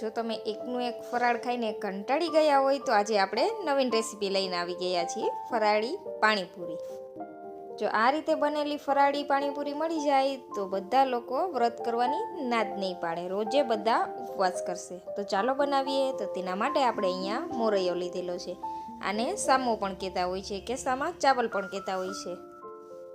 જો તમે એકનું એક ફરાળ ખાઈને કંટાળી ગયા હોય તો આજે આપણે નવીન રેસીપી લઈને આવી ગયા છીએ. ફરાળી પાણીપુરી. જો આ રીતે બનેલી ફરાળી પાણીપુરી મળી જાય તો બધા લોકો વ્રત કરવાની ના જ નહીં પાડે. રોજે બધા ઉપવાસ કરશે. તો ચાલો બનાવીએ. તો તેના માટે આપણે અહીંયા મોરૈયો લીધેલો છે. આને સામો પણ કહેતા હોય છે કે સામા ચાવલ પણ કહેતા હોય છે.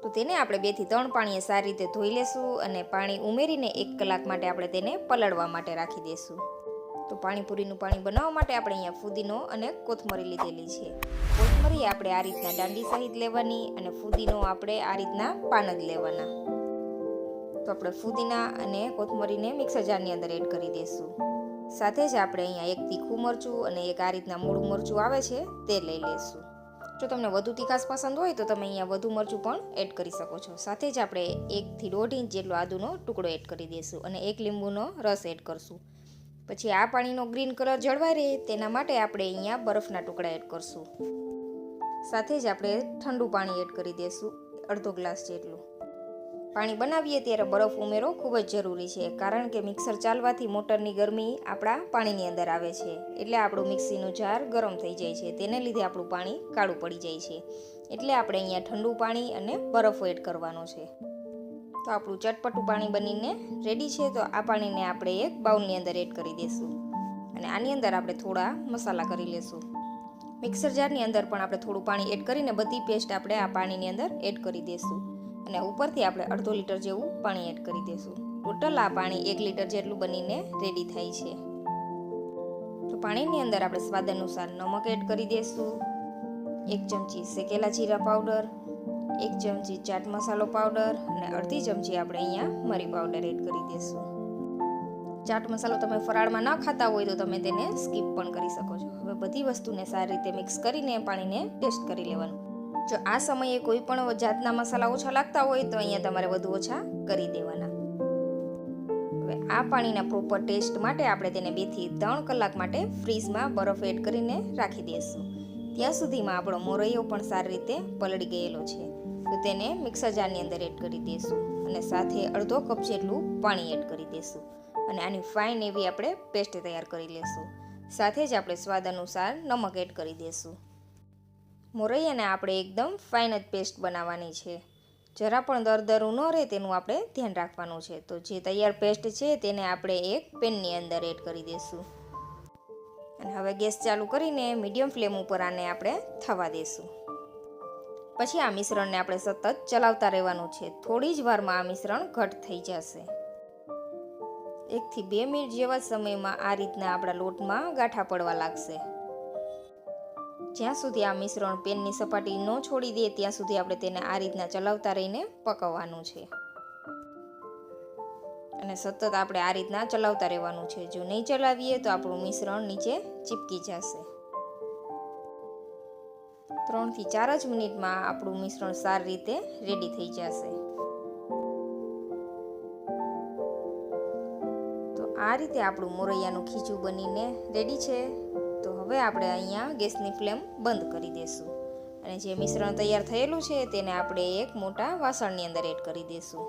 તો તેને આપણે બેથી ત્રણ પાણીએ સારી રીતે ધોઈ લેશું અને પાણી ઉમેરીને એક કલાક માટે આપણે તેને પલળવા માટે રાખી દઈશું તો પાણીપુરીનું પાણી બનાવવા માટે આપણે અહીંયા ફુદીનો અને કોથમરી લીધેલી છે. કોથમરી આપણે આ રીતના દાંડી સહિત લેવાની અને ફુદીનો આપણે આ રીતના પાન જ લેવાના. તો આપણે ફુદીના અને કોથમરીને મિક્સર જારની અંદર એડ કરી દઈશું. સાથે જ આપણે અહીંયા એક તીખું મરચું અને એક આ રીતના મૂળું મરચું આવે છે તે લઈ લઈશું. જો તમને વધુ તીખાસ પસંદ હોય તો તમે અહીંયા વધુ મરચું પણ એડ કરી શકો છો. સાથે જ આપણે એકથી દોઢ ઇંચ જેટલો આદુનો ટુકડો એડ કરી દઈશું અને એક લીંબુનો રસ એડ કરશું. પછી આ પાણીનો ગ્રીન કલર જળવાઈ રહે તેના માટે આપણે અહીંયા બરફના ટુકડા એડ કરશું. સાથે જ આપણે ઠંડુ પાણી એડ કરી દઈશું અડધો ગ્લાસ જેટલું. પાણી બનાવીએ ત્યારે બરફ ઉમેરો ખૂબ જ જરૂરી છે, કારણ કે મિક્સર ચાલવાથી મોટરની ગરમી આપણા પાણીની અંદર આવે છે, એટલે આપણું મિક્સીનું જાર ગરમ થઈ જાય છે, તેને લીધે આપણું પાણી કાળું પડી જાય છે. એટલે આપણે અહીંયા ઠંડુ પાણી અને બરફ એડ કરવાનો છે. તો આપણું ચટપટું પાણી બનીને રેડી છે, તો આ પાણીને આપણે એક બાઉલની અંદર એડ કરી દઈશું. અને આની અંદર આપણે થોડા મસાલા કરી લેશું. મિક્સર જારની અંદર પણ આપણે થોડું પાણી એડ કરીને બધી પેસ્ટ આપણે આ પાણીની અંદર એડ કરી દઈશું. અને ઉપરથી આપણે અડધો લીટર જેવું પાણી એડ કરી દઈશું. ટોટલ આ પાણી એક લીટર જેટલું બનીને રેડી થાય છે. તો પાણીની અંદર આપણે સ્વાદ અનુસાર નમક એડ કરી દઈશું. એક ચમચી શેકેલા જીરા પાવડર એક ચમચી ચાટ મસાલો પાવડર અને અડધી ચમચી આપણે અહીંયા મરી પાવડર એડ કરી દઈશું. ચાટ મસાલો તમે ફરાળમાં ન ખાતા હોય તો તમે તેને સ્કીપ પણ કરી શકો છો. હવે બધી વસ્તુને સારી રીતે મિક્સ કરીને પાણીને ટેસ્ટ કરી લેવાનું. જો આ સમયે કોઈ પણ જાતના મસાલા ઓછા લાગતા હોય તો અહીંયા તમારે વધુ ઓછા કરી દેવાના. હવે આ પાણીના પ્રોપર ટેસ્ટ માટે આપણે તેને બેથી ત્રણ કલાક માટે ફ્રીઝમાં બરફ એડ કરીને રાખી દઈશું. ત્યાં સુધીમાં આપણો મોરૈયો પણ સારી રીતે પલળી ગયેલો છે. તો તેને મિક્સર જારની અંદર એડ કરી દઈશું અને સાથે અડધો કપ જેટલું પાણી એડ કરી દઈશું અને આની ફાઇન એવી આપણે પેસ્ટ તૈયાર કરી લઈશું સાથે જ આપણે સ્વાદ અનુસાર નમક એડ કરી દઈશું મોરૈયાને આપણે એકદમ ફાઇન જ પેસ્ટ બનાવવાની છે. જરા પણ દરદરું ન રહે તેનું આપણે ધ્યાન રાખવાનું છે. તો જે તૈયાર પેસ્ટ છે તેને આપણે એક પેનની અંદર એડ કરી દઈશું અને હવે ગેસ ચાલુ કરીને મીડિયમ ફ્લેમ ઉપર આને આપણે થવા દઈશું પછી આ મિશ્રણને આપણે સતત ચલાવતા રહેવાનું છે. થોડી જ વારમાં આ મિશ્રણ ઘટ થઈ જશે. એકથી બે મિનિટ જેવા સમયમાં આ રીતના આપણા લોટમાં ગાંઠા પડવા લાગશે. જ્યાં સુધી આ મિશ્રણ પેનની સપાટી ન છોડી દે, ત્યાં સુધી આપણે તેને આ રીતના ચલાવતા રહીને પકવવાનું છે. અને સતત આપણે આ રીતના ચલાવતા રહેવાનું છે. જો નહીં ચલાવીએ તો આપણું મિશ્રણ નીચે ચીપકી જશે. ત્રણથી ચાર જ મિનિટમાં આપણું મિશ્રણ સારી રીતે રેડી થઈ જશે. તો આ રીતે આપણું મોરૈયાનું ખીચું બનીને રેડી છે. તો હવે આપણે અહીંયા ગેસની ફ્લેમ બંધ કરી દઈશું અને જે મિશ્રણ તૈયાર થયેલું છે તેને આપણે એક મોટા વાસણની અંદર એડ કરી દઈશું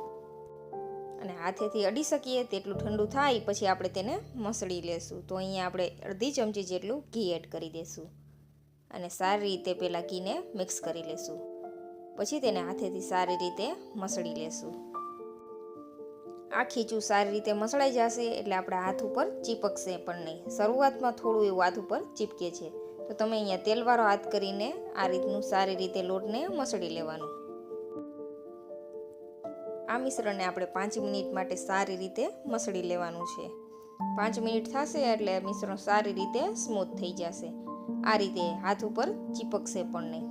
અને હાથેથી અડી શકીએ તેટલું ઠંડુ થાય પછી આપણે તેને મસળી લેશું. તો અહીંયા આપણે અડધી ચમચી જેટલું ઘી એડ કરી દઈશું અને સારી રીતે પહેલાં ઘીને મિક્સ કરી લેશું. પછી તેને હાથેથી સારી રીતે મસળી લેશું. આ ખીચું સારી રીતે મસળાઈ જશે એટલે આપણા હાથ ઉપર ચીપકશે પણ નહીં. શરૂઆતમાં થોડું એવું હાથ ઉપર ચીપકે છે. તો તમે અહીંયા તેલવાળો હાથ કરીને આ રીતનું સારી રીતે લોટને મસળી લેવાનું. આ મિશ્રણને આપણે પાંચ મિનિટ માટે સારી રીતે મસળી લેવાનું છે. પાંચ મિનિટ થશે એટલે મિશ્રણ સારી રીતે સ્મૂથ થઈ જશે. આ રીતે હાથ ઉપર ચીપકશે પણ નહીં.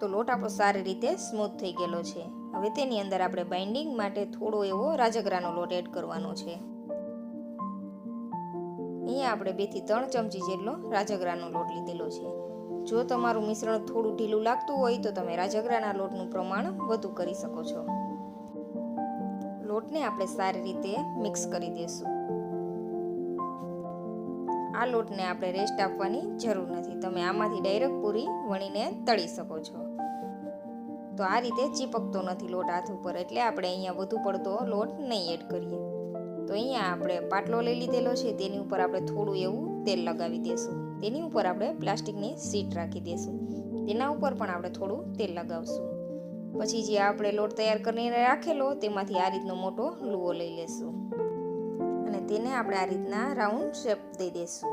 તો લોટ આપણો સારી રીતે સ્મૂથ થઈ ગયેલો છે. હવે તેની અંદર આપણે બાઇન્ડિંગ માટે થોડો એવો રાજગરાનો લોટ એડ કરવાનો છે. અહીંયા આપણે બેથી ત્રણ ચમચી જેટલો રાજગરાનો લોટ લીધેલો છે. જો તમારું મિશ્રણ થોડું ઢીલું લાગતું હોય તો તમે રાજગરાના લોટનું પ્રમાણ વધુ કરી શકો છો. લોટને આપણે સારી રીતે મિક્સ કરી દઈશું આ લોટને આપણે રેસ્ટ આપવાની જરૂર નથી. તમે આમાંથી ડાયરેક્ટ પૂરી વણીને તળી શકો છો. તો આ રીતે ચીપકતો નથી લોટ હાથ ઉપર, એટલે આપણે અહીંયા વધુ પડતો લોટ નહીં એડ કરીએ. તો અહીંયા આપણે પાટલો લઈ લીધેલો છે, તેની ઉપર આપણે થોડું એવું તેલ લગાવી દઈશું તેની ઉપર આપણે પ્લાસ્ટિકની સીટ રાખી દઈશું તેના ઉપર પણ આપણે થોડું તેલ લગાવશું. પછી જે આપણે લોટ તૈયાર કરીને રાખેલો, તેમાંથી આ રીતનો મોટો લુવો લઈ લેશું. અને તેને આપણે આ રીતના રાઉન્ડ શેપ દઈ દઈશું.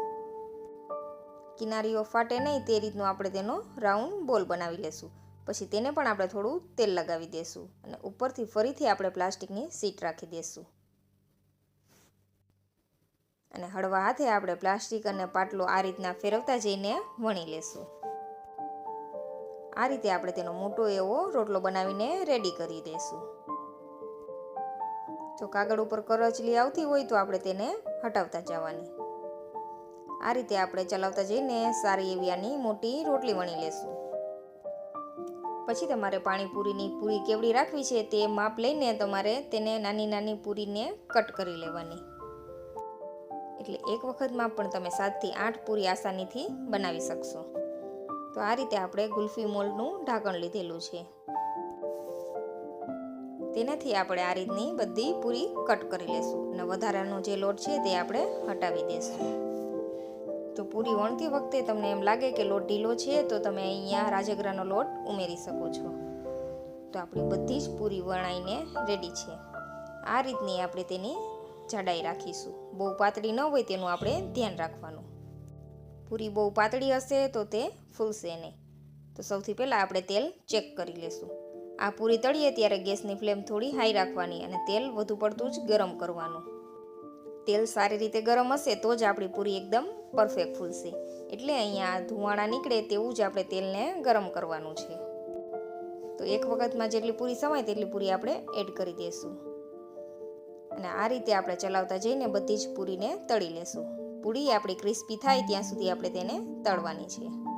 કિનારીઓ ફાટે નહીં તે રીતનું આપણે તેનો રાઉન્ડ બોલ બનાવી લેશું. પછી તેને પણ આપણે થોડું તેલ લગાવી દઈશું અને ઉપરથી ફરીથી આપણે પ્લાસ્ટિકની સીટ રાખી દઈશું. અને હળવા હાથે આપણે પ્લાસ્ટિક અને પાટલો આ રીતના ફેરવતા જઈને વણી લેશું. આ રીતે આપણે તેનો મોટો એવો રોટલો બનાવીને રેડી કરી દઈશું. જો કાગળ ઉપર કરચલી આવતી હોય તો આપણે તેને હટાવતા જવાની. આ રીતે આપણે ચલાવતા જઈને સારી એવી આની મોટી રોટલી વણી લેશું. પછી તમારે પાણીપુરીની પૂરી કેવડી રાખવી છે તે માપ લઈને તમારે તેને નાની નાની પૂરીને કટ કરી લેવાની. એટલે એક વખતમાં પણ તમે સાતથી આઠ પૂરી આસાનીથી બનાવી શકશો. તો આ રીતે આપણે ગુલ્ફી મોલ્ડનું ઢાંકણ લીધેલું છે. તેનાથી આપણે આ રીતની બધી પૂરી કટ કરી લેશું અને વધારાનો જે લોટ છે તે આપણે હટાવી દઈશું તો પૂરી વણતી વખતે તમને એમ લાગે કે લોટ ઢીલો છે, તો તમે અહીંયા રાજગરાનો લોટ ઉમેરી શકો છો. તો આપણી બધી જ પૂરી વણાઈને રેડી છે. આ રીતની આપણે તેની જાડાઈ રાખીશું. બહુ પાતળી ન હોય તેનું આપણે ધ્યાન રાખવાનું. પૂરી બહુ પાતળી હશે તો તે ફૂલશે નહીં. તો સૌથી પહેલાં આપણે તેલ ચેક કરી લેશું. આ પૂરી તળીએ ત્યારે ગેસની ફ્લેમ થોડી હાઈ રાખવાની અને તેલ વધુ પડતું જ ગરમ કરવાનું. તેલ સારી રીતે ગરમ હશે તો જ આપણી પૂરી એકદમ પરફેક્ટ ફૂલશે. એટલે અહીંયા ધુવાણા નીકળે તેવું જ આપણે તેલને ગરમ કરવાનું છે. તો એક વખતમાં જેટલી પૂરી સમાય તેટલી પૂરી આપણે એડ કરી દઈશું અને આ રીતે આપણે ચલાવતા જઈને બધી જ પૂરીને તળી લેશું. પૂરી આપણી ક્રિસ્પી થાય ત્યાં સુધી આપણે તેને તળવાની છે.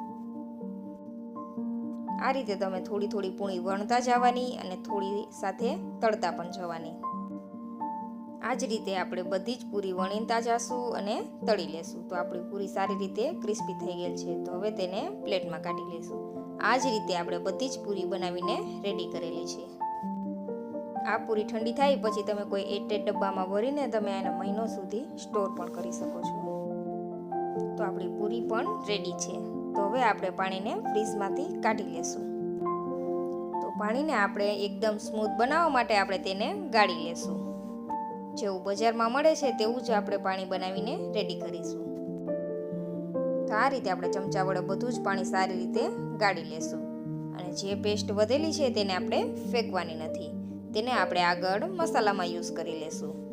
આ રીતે તમે થોડી થોડી પૂણી વણતા જવાની અને થોડી સાથે તળતા પણ જવાની. આ જ રીતે આપણે બધી જ પૂરી વણીતા જશું અને તળી લેશું. તો આપણી પૂરી સારી રીતે ક્રિસ્પી થઈ ગયેલ છે. તો હવે તેને પ્લેટમાં કાઢી લેશું. આ જ રીતે આપણે બધી જ પૂરી બનાવીને રેડી કરેલી છે. આ પૂરી ઠંડી થાય પછી તમે કોઈ એટેડ ડબ્બામાં ભરીને તમે એને મહિનો સુધી સ્ટોર પણ કરી શકો છો. તો આપણી પૂરી પણ રેડી છે. તો હવે આપણે પાણીને ફ્રીઝમાંથી કાઢી લેશું. તો પાણીને આપણે એકદમ સ્મૂથ બનાવવા માટે આપણે તેને ગાળી લેશું. જેવું બજારમાં મળે છે તેવું જ આપણે પાણી બનાવીને રેડી કરીશું. તો આ રીતે આપણે ચમચા વડે બધું જ પાણી સારી રીતે ગાળી લેશું. અને જે પેસ્ટ વધેલી છે તેને આપણે ફેંકવાની નથી. તેને આપણે આગળ મસાલામાં યુઝ કરી લેશું.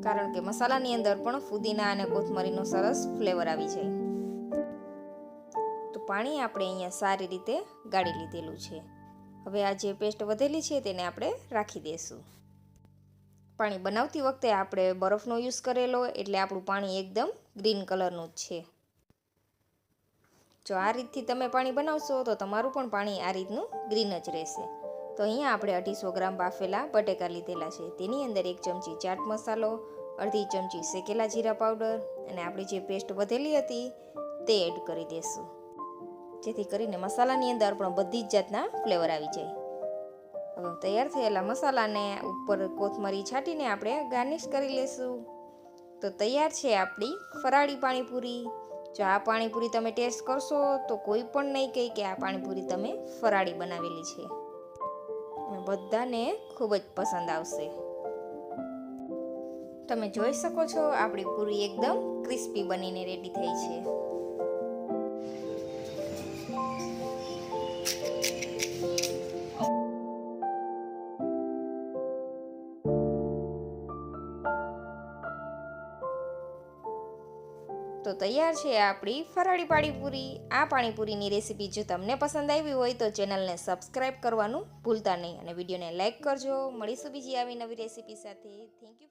કારણ કે મસાલાની અંદર પણ ફુદીના અને કોથમરીનો સરસ ફ્લેવર આવી જાય. પાણી આપણે અહીંયા સારી રીતે ગાળી લીધેલું છે. હવે આ જે પેસ્ટ વધેલી છે તેને આપણે રાખી દઈશું. પાણી બનાવતી વખતે આપણે બરફનો યુઝ કરેલો એટલે આપણું પાણી એકદમ ગ્રીન કલરનું જ છે. જો આ રીતથી તમે પાણી બનાવશો તો તમારું પણ પાણી આ રીતનું ગ્રીન જ રહેશે. તો અહીંયા આપણે અઢીસો ગ્રામ બાફેલા બટેકા લીધેલા છે. તેની અંદર એક ચમચી ચાટ મસાલો, અડધી ચમચી શેકેલા જીરા પાવડર અને આપણી જે પેસ્ટ વધેલી હતી તે એડ કરી દઈશું. જેથી કરીને મસાલાની અંદર પણ બધી જ જાતના ફ્લેવર આવી જાય. હવે તૈયાર થયેલા મસાલાને ઉપર કોથમરી છાંટીને આપણે ગાર્નિશ કરી લેશું તો તૈયાર છે આપણી ફરાળી પાણીપુરી. જો આ પાણીપુરી તમે ટેસ્ટ કરશો તો કોઈ પણ નહીં કહે કે આ પાણીપુરી તમે ફરાળી બનાવેલી છે. બધાને ખૂબ જ પસંદ આવશે. તમે જોઈ શકો છો આપણી પૂરી એકદમ ક્રિસ્પી બનીને રેડી થઈ છે. તો તૈયાર છે આપણી ફરાળી પાણીપુરી. આ પાણીપુરીની રેસીપી જો તમને પસંદ આવી હોય તો ચેનલને સબસ્ક્રાઈબ કરવાનું ભૂલતા નહીં અને વિડીયોને લાઇક કરજો. મળીશું બીજી આવી નવી રેસીપી સાથે. Thank you